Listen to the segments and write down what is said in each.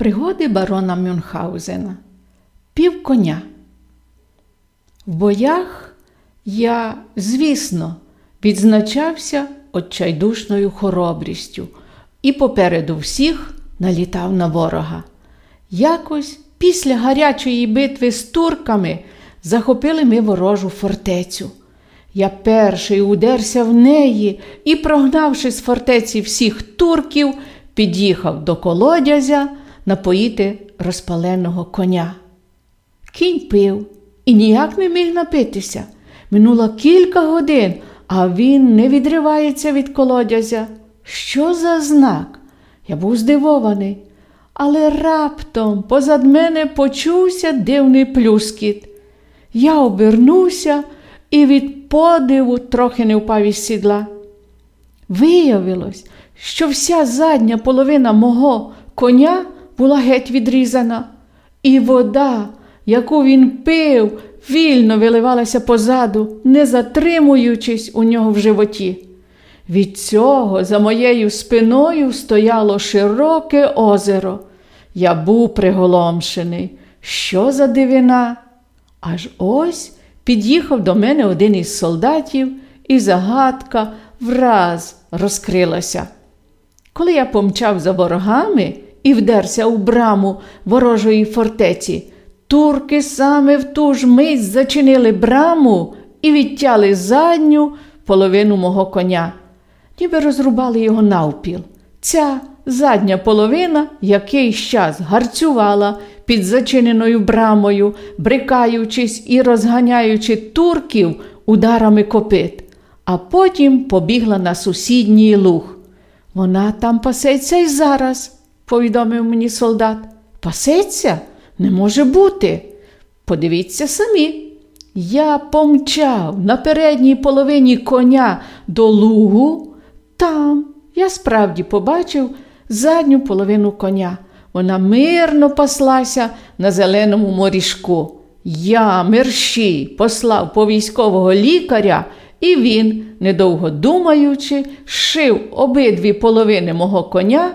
Пригоди барона Мюнхгаузена. Пів коня. В боях я, звісно, відзначався отчайдушною хоробрістю і попереду всіх налітав на ворога. Якось після гарячої битви з турками захопили ми ворожу фортецю. Я перший удерся в неї і, прогнавши з фортеці всіх турків, під'їхав до колодязя напоїти розпаленого коня. Кінь пив і ніяк не міг напитися. Минуло кілька годин, а він не відривається від колодязя. Що за знак? Я був здивований. Але раптом позад мене почувся дивний плюскіт. Я обернувся і від подиву трохи не впав із сідла. Виявилось, що вся задня половина мого коня була геть відрізана, і вода, яку він пив, вільно виливалася позаду, не затримуючись у нього в животі. Від цього за моєю спиною стояло широке озеро. Я був приголомшений. Що за дивина? Аж ось під'їхав до мене один із солдатів, і загадка враз розкрилася. Коли я помчав за ворогами і вдерся у браму ворожої фортеці, турки саме в ту ж мить зачинили браму і відтяли задню половину мого коня, ніби розрубали його навпіл. Ця задня половина якийсь час гарцювала під зачиненою брамою, брикаючись і розганяючи турків ударами копит, а потім побігла на сусідній луг. Вона там пасеться й зараз, повідомив мені солдат. Пасеться? Не може бути. Подивіться самі. Я помчав на передній половині коня до лугу. Там я справді побачив задню половину коня. Вона мирно паслася на зеленому морішку. Я, мерщій, послав по військового лікаря, і він, недовго думаючи, шив обидві половини мого коня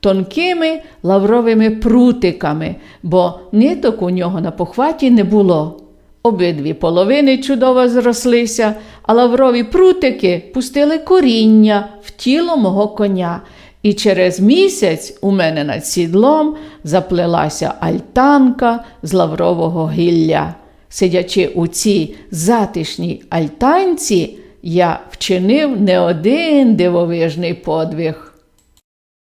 тонкими лавровими прутиками, бо ниток у нього на похваті не було. Обидві половини чудово зрослися, а лаврові прутики пустили коріння в тіло мого коня. І через місяць у мене над сідлом заплелася альтанка з лаврового гілля. Сидячи у цій затишній альтанці, я вчинив не один дивовижний подвиг.